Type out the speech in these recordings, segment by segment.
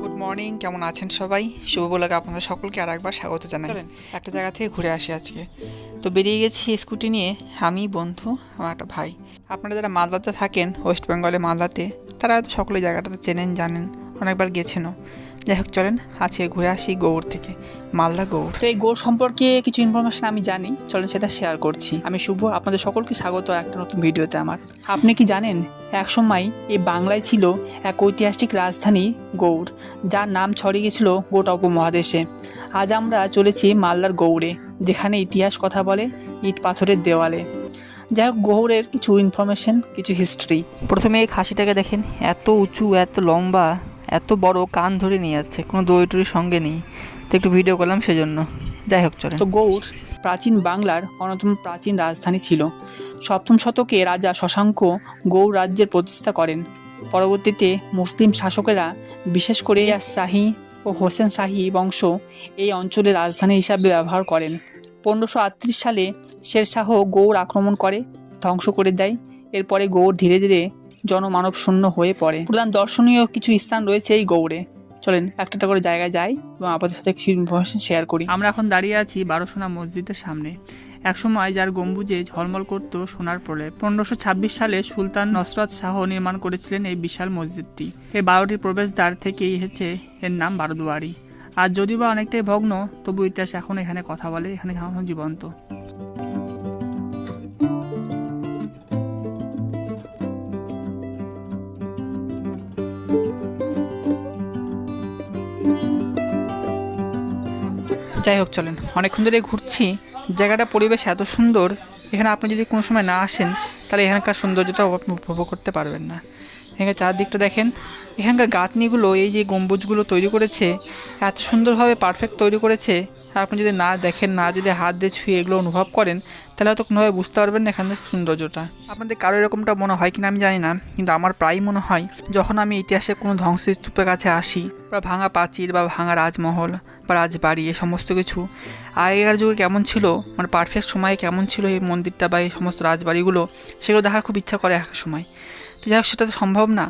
Good morning কেমন আছেন সবাই? শুভ বলাকে আপনাদের সকলকে আর একবার স্বাগত জানাই। একটা জায়গা থেকে ঘুরে আসি আজকে। তো বেরিয়ে গেছি স্কুটি নিয়ে আমি বন্ধু আমার একটা ভাই। আপনারা যারা মালদাতে থাকেন ওয়েস্ট বেঙ্গলে মালদাতে তারা হয়তো সকলে জায়গাটাতে চেনেন জানেন অনেকবার গেছেনও। যাই হোক চলেন আজকে ঘুরে আসি গৌড় থেকে মালদা গৌড়। তো এই গোর সম্পর্কে কিছু ইনফরমেশন আমি জানি চলেন সেটা শেয়ার করছি। আমি শুভ আপনাদের সকলকে স্বাগত একটা নতুন ভিডিওতে আমার। আপনি কি জানেন একসময় এই বাংলায় ছিল এক ঐতিহাসিক রাজধানী গৌড় যার নাম ছড়িয়ে গেছিল গোটা উপমহাদেশে। আজ আমরা চলেছি মালদার গৌড়ে যেখানে ইতিহাস কথা বলে ইট পাথরের দেওয়ালে। যাই হোক গৌড়ের কিছু ইনফরমেশন কিছু হিস্ট্রি প্রথমে এই খাসিটাকে দেখেন এত উঁচু এত লম্বা এত বড় কান ধরে নিয়ে যাচ্ছে, কোনো দই টুরির সঙ্গে নেই। তো একটু ভিডিও করলাম সেজন্য। যাই হোক চলে তো গৌড়, প্রাচীন বাংলার অন্যতম প্রাচীন রাজধানী ছিল। সপ্তম শতকে রাজা শশাঙ্ক গৌড় রাজ্যের প্রতিষ্ঠা করেন। পরবর্তীতে মুসলিম শাসকেরা, বিশেষ করে শাহী ও হোসেন শাহী বংশ, এই অঞ্চলের রাজধানী হিসাবে ব্যবহার করেন। পনেরোশো সালে শেরশাহ গৌড় আক্রমণ করে, ধ্বংস করে দেয়। এরপরে গৌড় ধীরে ধীরে জনমানব শূন্য হয়ে পড়ে। প্রধান দর্শনীয় কিছু স্থান রয়েছে এই গৌড়ে। চলেন একটা করে জায়গায় যাই এবং আপনাদের সাথে কিছু ইনফরমেশন শেয়ার করি। আমরা এখন দাঁড়িয়ে আছি বারোসোনা মসজিদের সামনে। একসময় যার গম্বুজে ঝলমল করত সোনার প্রলেপ। পনেরোশো ছাব্বিশ সালে সুলতান নসরত শাহ নির্মাণ করেছিলেন এই বিশাল মসজিদটি। এই বারোটি প্রবেশদ্বার থেকেই এসেছে এর নাম বারোদুয়ারি। আর যদিও বা অনেকটাই ভগ্ন, তবু ইতিহাস এখন এখানে কথা বলে, এখানে এখন জীবন্ত। যাই হোক, চলেন। অনেকক্ষণ ধরে ঘুরছি। জায়গাটা, পরিবেশ এত সুন্দর। এখানে আপনি যদি কোনো সময় না আসেন, তাহলে এখানকার সৌন্দর্যটা আপনি উপভোগ করতে পারবেন না। এখানকার চারদিকটা দেখেন। এখানকার গাঁথনিগুলো, এই যে গম্বুজগুলো তৈরি করেছে, এত সুন্দরভাবে পারফেক্ট তৈরি করেছে। আপনি যদি না দেখেন, না যদি হাত দিয়ে ছুঁয়ে এগুলো অনুভব করেন, তাহলে হয়তো কোনোভাবে বুঝতে পারবেন না এখানের সৌন্দর্যটা। আপনাদের কারও এরকমটা মনে হয় কিনা আমি জানি না, কিন্তু আমার প্রায় মনে হয়, যখন আমি ইতিহাসে কোনো ধ্বংসস্তূপের কাছে আসি, বা ভাঙা প্রাচীর, বা ভাঙা রাজমহল, বা রাজবাড়ি, এ সমস্ত কিছু, আগেকার যুগে কেমন ছিল মানে পারফেক্ট সময়ে কেমন ছিল এই মন্দিরটা বা এই সমস্ত রাজবাড়িগুলো, সেগুলো দেখার খুব ইচ্ছা করে এক সময়। তো যাই হোক, সেটা তো সম্ভব না।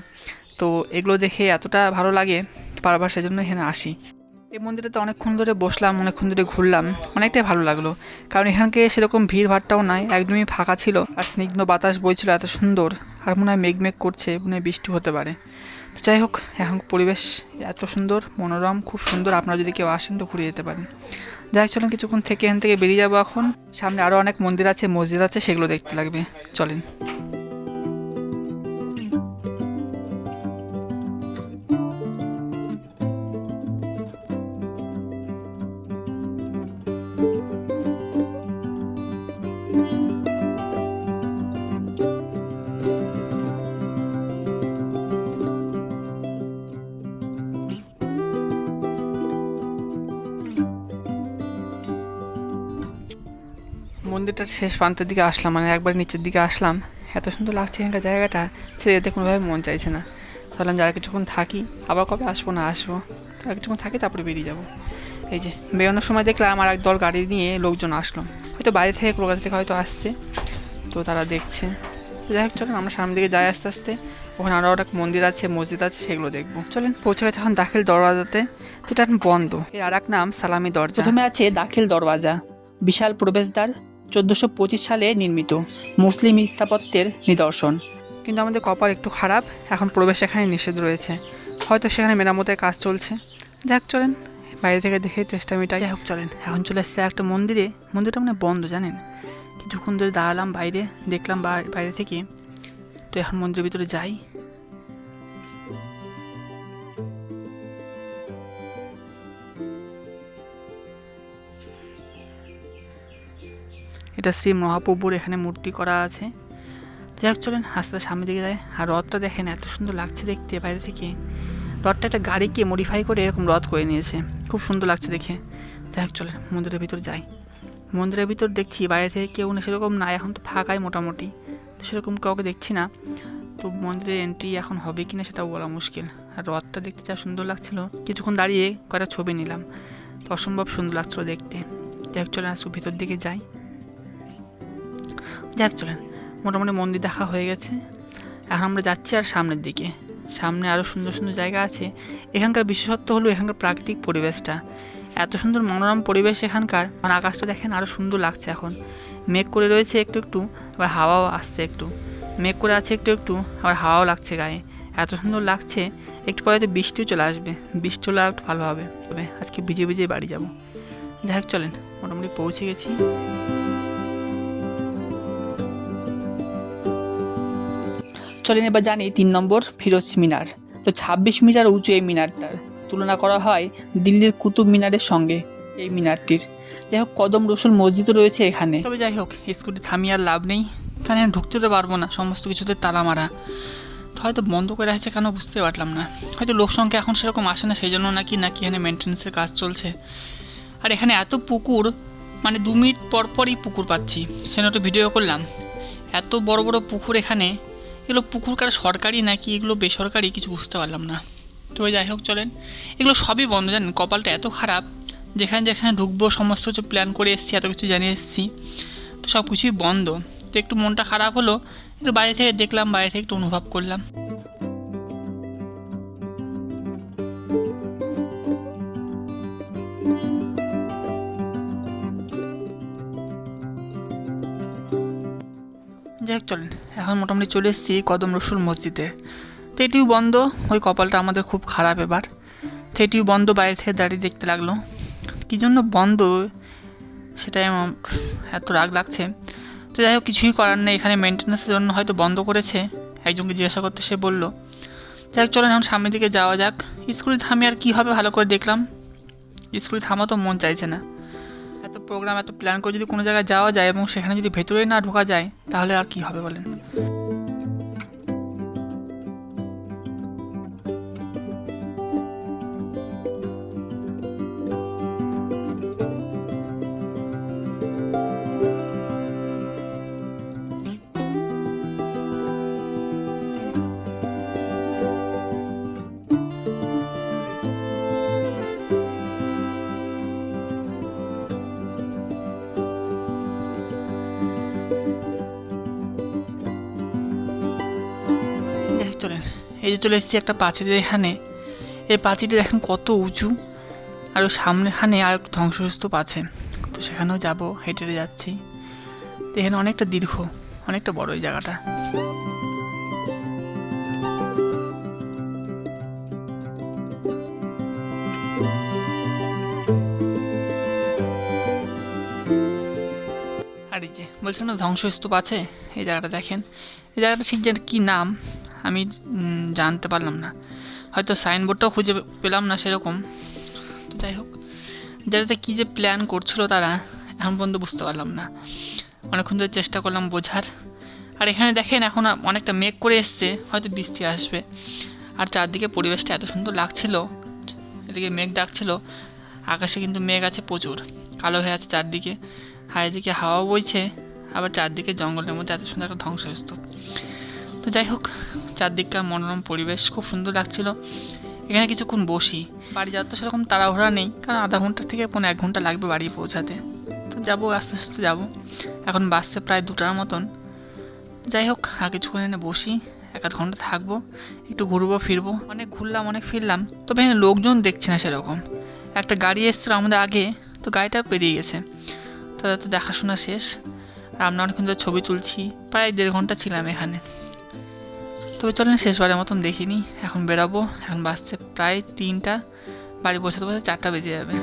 তো এগুলো দেখে এতটা ভালো লাগে বারবার সেজন্য এখানে আসি। এই মন্দিরেতে অনেকক্ষণ ধরে বসলাম, অনেকক্ষণ ধরে ঘুরলাম। অনেকটাই ভালো লাগল। কারণ এখানকে সেরকম ভিড় ভাড়টাও নাই, একদমই ফাঁকা ছিল আর স্নিগ্ধ বাতাস বইছিল এত সুন্দর। আর মনে হয় মেঘমেঘ করছে, মনে হয় বৃষ্টি হতে পারে। তো যাই হোক, এখন পরিবেশ এত সুন্দর, মনোরম, খুব সুন্দর। আপনারা যদি কেউ আসেন তো ঘুরে যেতে পারেন। যাই চলেন কিছুক্ষণ থেকে এখান থেকে বেরিয়ে যাব এখন। সামনে আরও অনেক মন্দির আছে, মসজিদ আছে, সেগুলো দেখতে লাগবে। চলেন। মন্দিরটার শেষ প্রান্তের দিকে আসলাম মানে একবার নিচের দিকে আসলাম। এত সুন্দর লাগছে এখানকার জায়গাটা, ছেড়ে যেতে কোনোভাবে মন চাইছে না। ভাবলাম যারা কিছুক্ষণ থাকি, আবার কবে আসব না আসব। তারা কিছুক্ষণ থাকি, তারপরে বেরিয়ে যাব। এই যে, বেরোনোর সময় দেখলাম আর এক দল গাড়ি নিয়ে লোকজন আসলো। হয়তো বাইরে থেকে, কলকাতা থেকে হয়তো আসছে। তো তারা দেখছে। যাই হোক, চলেন আমরা সামনের দিকে যাই আস্তে আস্তে। ওখানে আরও একটা মন্দির আছে, মসজিদ আছে, সেগুলো দেখব। চলেন, পৌঁছে গেছে এখন দাখিল দরওয়াজাতে। এটা এখন বন্ধ। এর আর এক নাম, সালামি দরজা। প্রথমে আছে দাখিল দরওয়াজা। বিশাল প্রবেশদ্বার চোদ্দোশো পঁচিশ সালে নির্মিত মুসলিম স্থাপত্যের নিদর্শন। কিন্তু আমাদের কপাল একটু খারাপ এখন প্রবেশ এখানে নিষেধ রয়েছে। হয়তো সেখানে মেরামতের কাজ চলছে। যাক চলেন বাইরে থেকে দেখে চেষ্টা মেটাই। যাই হোক চলেন এখন চলে এসেছে একটা মন্দিরে। মন্দিরটা মানে বন্ধ জানেন? কিছুক্ষণ ধরে দাঁড়ালাম বাইরে দেখলাম বাইরে থেকে। তো এখন মন্দিরের ভিতরে যাই। এটা শ্রী মহাপ্রভুর এখানে মূর্তি করা আছে। যাই চলেন আস্তে সামনের দিকে যায় আর রথটা দেখেন, এত সুন্দর লাগছে দেখতে বাইরে থেকে। রথটা একটা গাড়িকে মডিফাই করে এরকম রথ করে নিয়েছে। খুব সুন্দর লাগছে দেখে। যাই হোক চলেন, মন্দিরের ভিতর যাই। মন্দিরের ভিতর দেখছি বাইরে থেকে কেউ না সেরকম না, এখন তো ফাঁকাই মোটামুটি। তো সেরকম কাউকে দেখছি না। তো মন্দিরের এন্ট্রি এখন হবে কিনা সেটাও বলা মুশকিল। আর রথটা দেখতে যা সুন্দর লাগছিল। কিছুক্ষণ দাঁড়িয়ে কয়েকটা ছবি নিলাম। তো অসম্ভব সুন্দর লাগছিল দেখতে। যাই হোক চলেন আসু ভিতর দিকে যাই। যাক, চলেন। মোটামুটি মন্দির দেখা হয়ে গেছে। এখন আমরা যাচ্ছি আর সামনের দিকে। সামনে আরও সুন্দর সুন্দর জায়গা আছে। এখানকার বিশেষত্ব হলো এখানকার প্রাকৃতিক পরিবেশটা। এত সুন্দর মনোরম পরিবেশ এখানকার। মানে আকাশটা দেখেন আরও সুন্দর লাগছে এখন। মেঘ করে রয়েছে একটু একটু, আবার হাওয়াও আসছে একটু। মেঘ করে আছে একটু একটু, আবার হাওয়াও লাগছে গায়ে। এত সুন্দর লাগছে, একটু পরে তো বৃষ্টিও চলে আসবে। বৃষ্টি হলে একটু ভালো হবে। তবে আজকে ভিজে ভিজে বাড়ি যাব। যাই হোক, চলেন। মোটামুটি পৌঁছে গেছি। চলেন এবার জানি তিন নম্বর ফিরোজ মিনার। তো ছাব্বিশ মিটার উঁচু এই মিনারটার। তুলনা করা হয় দিল্লির কুতুব মিনারের সঙ্গে এই মিনারটির। যাই হোক, কদম রসুল মসজিদও রয়েছে এখানে। তবে যাই হোক স্কুটি থামিয়ে আর লাভ নেই। কারণ আমি ঢুকতে তো পারব না, সমস্ত কিছুতে তালা মারা। হয়তো বন্ধ করে আছে কেন বুঝতে পারলাম না। হয়তো লোক সংখ্যা এখন সেরকম আসে না সেই জন্য নাকি নাকি এখানে মেনটেন্সের কাজ চলছে। আর এখানে এত পুকুর মানে দু মিনিট পর পরই পুকুর পাচ্ছি, সেজন্য একটু ভিডিও করলাম। এত বড় বড় পুকুর এখানে এগুলো পুকুর কার সরকারি নাকি এগুলো বেসরকারি কিছু বুঝতে পারলাম না। তো যাই হোক চলেন, এগুলো সবই বন্ধ জানেন, কপালটা এত খারাপ, যেখানে যেখানে ঢুকবো, সমস্ত কিছু প্ল্যান করে এসেছি, এত কিছু জানিয়ে এসেছি, তো সব কিছুই বন্ধ। তো একটু মনটা খারাপ হলো, একটু বাইরে থেকে দেখলাম, বাইরে থেকে একটু অনুভব করলাম। যাই হোক চলেন এখন মোটামুটি চলে এসেছি কদম রসুল মসজিদে। তো এটিও বন্ধ, ওই কপালটা আমাদের খুব খারাপ এবার। তো এটিও বন্ধ, বাইরে থেকে দাঁড়িয়ে দেখতে লাগল। কী জন্য বন্ধ? সেটাই আমার এত রাগ লাগছে। তো যাই হোক, কিছুই করার নেই, এখানে মেনটেন্যান্সের জন্য হয়তো বন্ধ করেছে। একজনকে জিজ্ঞাসা করতে সে বলল। যাই চলেন এখন সামনের দিকে যাওয়া যাক। স্কুলে থামি আর কী হবে ভালো করে দেখলাম। স্কুলে থামা তো মন চাইছে না। এত প্রোগ্রাম এত প্ল্যান করে যদি কোনো জায়গায় যাওয়া যায় এবং সেখানে যদি ভেতরে না ঢোকা যায়, তাহলে আর কি হবে বলেন? চলেন। এই যে চলে এসেছি একটা পাঁচিলের এখানে। এই পাঁচিলটা দেখেন কত উঁচু। আর সামনেখানে আর একটু ধ্বংসস্তূপ আছে। তো সেখানেও যাব, হেঁটে যাচ্ছি। এখানে অনেকটা দীর্ঘ, অনেকটা বড় এই জায়গাটা। আর এই যে বলছিলাম না, ধ্বংসস্তূপ আছে? এই জায়গাটা দেখেন। এই জায়গাটা ঠিক যেন কী নাম? আমি জানতে পারলাম না। হয়তো সাইনবোর্ডটাও খুঁজে পেলাম না সেরকম। তো যাই হোক যেটাতে কী যে প্ল্যান করছিল তারা এখন পর্যন্ত বুঝতে পারলাম না। অনেকক্ষণ ধরে চেষ্টা করলাম বোঝার। আর এখানে দেখেন এখন অনেকটা মেঘ করে এসছে, হয়তো বৃষ্টি আসবে। আর চারদিকে পরিবেশটা এত সুন্দর লাগছিল, এদিকে মেঘ ডাকছিল, আকাশে কিন্তু মেঘ আছে প্রচুর, কালো হয়ে আছে চারদিকে। আর এদিকে হাওয়া বইছে, আবার চারদিকে জঙ্গলের মধ্যে এত সুন্দর একটা ধ্বংসস্তূপ তো যাই হোক, চারদিককার মনোরম পরিবেশ খুব সুন্দর লাগছিল। এখানে কিছুক্ষণ বসি। বাড়ি যাওয়ার তো সেরকম তাড়াহুড়া নেই, কারণ আধা ঘণ্টা থেকে পনেরো এক ঘণ্টা লাগবে বাড়ি পৌঁছাতে। তো যাব, আস্তে আস্তে যাব। এখন বাসছে প্রায় দুটার মতন। যাই হোক, আর কিছুক্ষণ এনে বসি, এক আধ ঘণ্টা থাকব, একটু ঘুরবো, ফিরবো। অনেক ঘুরলাম, অনেক ফিরলাম, তবে এখানে লোকজন দেখছি না সেরকম। একটা গাড়ি এসছিল আমাদের আগে, তো গাড়িটা পেরিয়ে গেছে। তাদের তো দেখাশোনা শেষ। আর আমরা অনেকক্ষণ ধরে ছবি তুলছি, প্রায় দেড় ঘণ্টা ছিলাম এখানে। তবে চলেন শেষবারের মতন দেখিনি। এখন বেরাবো। এখন বাসছে প্রায় তিনটা। বাড়ি বসে তো বসে চারটা বেজে যাবে।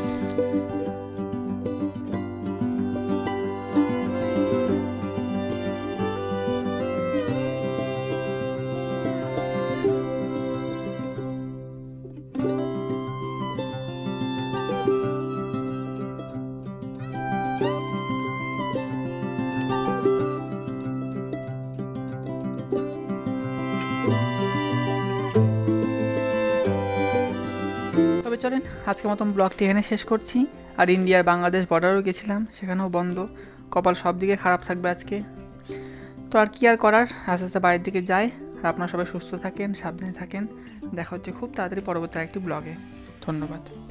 চলেন আজকের মতন ব্লগটি এখানে শেষ করছি। আর ইন্ডিয়ার বাংলাদেশ বর্ডারও গেছিলাম, সেখানেও বন্ধ। কপাল সব দিকে খারাপ থাকবে আজকে। তো আর কি আর করার? আস্তে আস্তে বাড়ির দিকে যাই। আর আপনারা সবাই সুস্থ থাকেন, সাবধানে থাকেন। দেখা হচ্ছে খুব তাড়াতাড়ি পরবর্তী একটি ব্লগে ধন্যবাদ।